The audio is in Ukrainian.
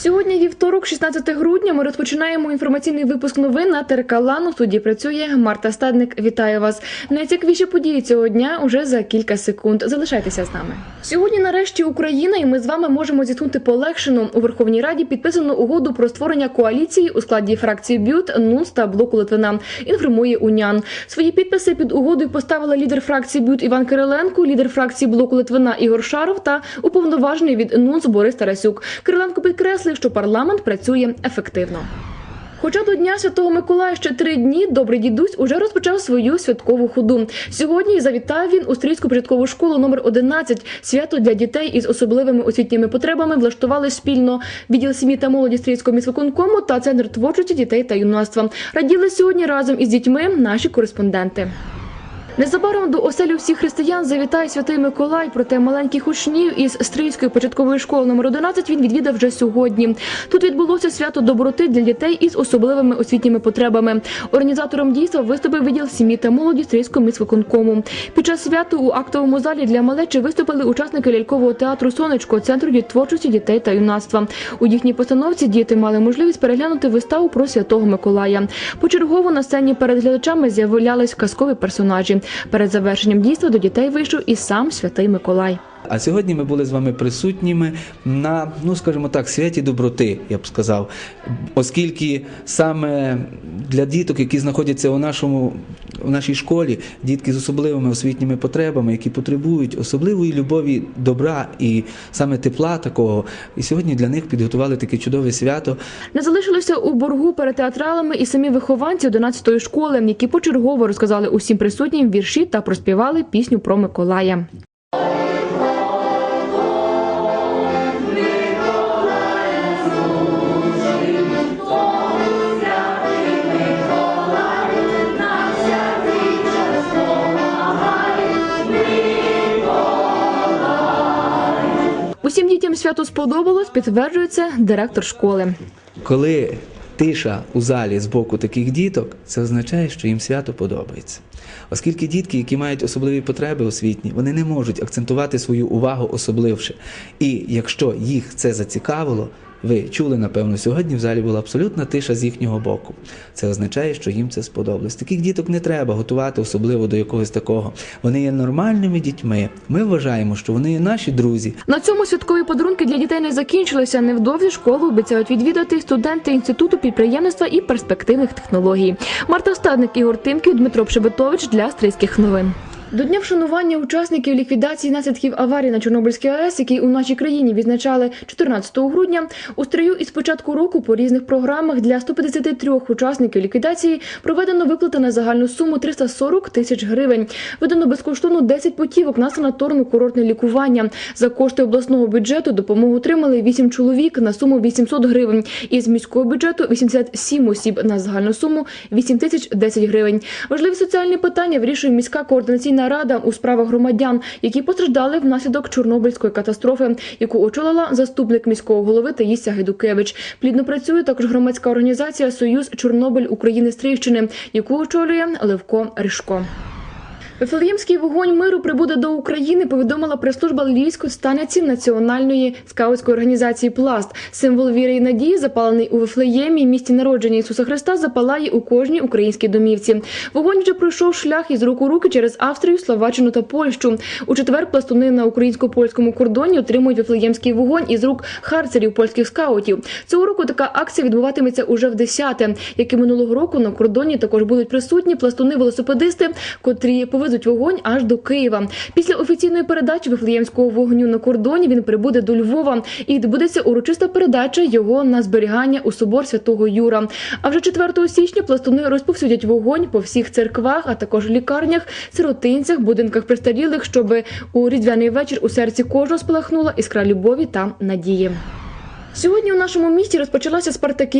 Сьогодні вівторок, 16 грудня. Ми розпочинаємо інформаційний випуск новин на ТРК «Лан». У студії працює Марта Стадник. Вітаю вас. Найцікавіші події цього дня уже за кілька секунд. Залишайтеся з нами. Сьогодні, нарешті, Україна, і ми з вами можемо зіткнути полегшену у Верховній Раді. Підписано угоду про створення коаліції у складі фракції Бют, НУНС та блоку Литвина. Інформує Унян. Свої підписи під угодою поставила лідер фракції Бют Іван Кириленко, лідер фракції блоку Литвина Ігор Шаров та уповноважений від НУНС Борис Тарасюк. Кириленко підкреслив, що парламент працює ефективно. Хоча до Дня Святого Миколая ще три дні, добрий дідусь уже розпочав свою святкову ходу. Сьогодні завітав він у стрільську початкову школу номер 11. Свято для дітей із особливими освітніми потребами влаштували спільно відділ сім'ї та молоді стрільського міськвиконкому та центр творчості дітей та юнацтва. Раділи сьогодні разом із дітьми наші кореспонденти. Незабаром до оселі всіх християн завітає святий Миколай. Проте маленьких учнів із Стрийської початкової школи номер 11 він відвідав вже сьогодні. Тут відбулося свято доброти для дітей із особливими освітніми потребами. Організатором дійства виступив відділ сім'ї та молоді Стрийського міськвиконкому. Під час святу у актовому залі для малечі виступили учасники лялькового театру Сонечко, центру творчості дітей та юнацтва. У їхній постановці діти мали можливість переглянути виставу про святого Миколая. Почергово на сцені перед глядачами з'являлись казкові персонажі. Перед завершенням дійства до дітей вийшов і сам святий Миколай. А сьогодні ми були з вами присутніми на, ну скажімо так, святі доброти, я б сказав, оскільки саме для діток, які знаходяться у нашому у нашій школі, дітки з особливими освітніми потребами, які потребують особливої любові, добра і саме тепла такого. І сьогодні для них підготували таке чудове свято. Не залишилося у боргу перед театралами і самі вихованці 11-ї школи, які почергово розказали усім присутнім вірші та проспівали пісню про Миколая. Дітям свято сподобалось, підтверджується директор школи. Коли тиша у залі з боку таких діток, це означає, що їм свято подобається. Оскільки дітки, які мають особливі потреби освітні, вони не можуть акцентувати свою увагу особливше. І якщо їх це зацікавило, ви чули, напевно, сьогодні в залі була абсолютна тиша з їхнього боку. Це означає, що їм це сподобалось. Таких діток не треба готувати особливо до якогось такого. Вони є нормальними дітьми. Ми вважаємо, що вони є наші друзі, На цьому святкові подарунки для дітей не закінчилися. Невдовзі школу обіцяють відвідати студенти інституту підприємництва і перспективних технологій. Марта Стадник, Ігор Тимків, Дмитро Пшебетович для Стрийських новин. До дня вшанування учасників ліквідації наслідків аварії на Чорнобильській АЕС, який у нашій країні відзначали 14 грудня, у стрию із початку року по різних програмах для 153 учасників ліквідації проведено виплати на загальну суму 340 тисяч гривень. Видано безкоштовно 10 путівок на санаторно-курортне лікування. За кошти обласного бюджету допомогу отримали 8 чоловік на суму 800 гривень. Із міського бюджету 87 осіб на загальну суму 8 тисяч 10 гривень. Важливі соціальні питання вирішує міська координаційна рада у справах громадян, які постраждали внаслідок Чорнобильської катастрофи, яку очолила заступник міського голови Таїся Гайдукевич. Плідно працює також громадська організація Союз Чорнобиль України Стрівщини, яку очолює Левко Ришко. Вифлеємський вогонь миру прибуде до України. Повідомила прес-служба Львівської станиці національної скаутської організації Пласт. Символ віри і надії, запалений у Вифлеємі, місті народження Ісуса Христа, запалає у кожній українській домівці. Вогонь вже пройшов шлях із рук у руки через Австрію, Словаччину та Польщу. У четвер пластуни на українсько-польському кордоні отримують вифлеємський вогонь із рук харцерів польських скаутів. Цього року така акція відбуватиметься уже в десяте. Як і минулого року на кордоні також будуть присутні пластуни-велосипедисти, котрі повезуть вогонь аж до Києва. Після офіційної передачі вифлеємського вогню на кордоні він прибуде до Львова і відбудеться урочиста передача його на зберігання у собор святого Юра. А вже 4 січня пластуни розповсюдять вогонь по всіх церквах, а також лікарнях, сиротинцях, будинках престарілих, щоб у різдвяний вечір у серці кожного спалахнула іскра любові та надії. Сьогодні у нашому місті розпочалася Спартаки.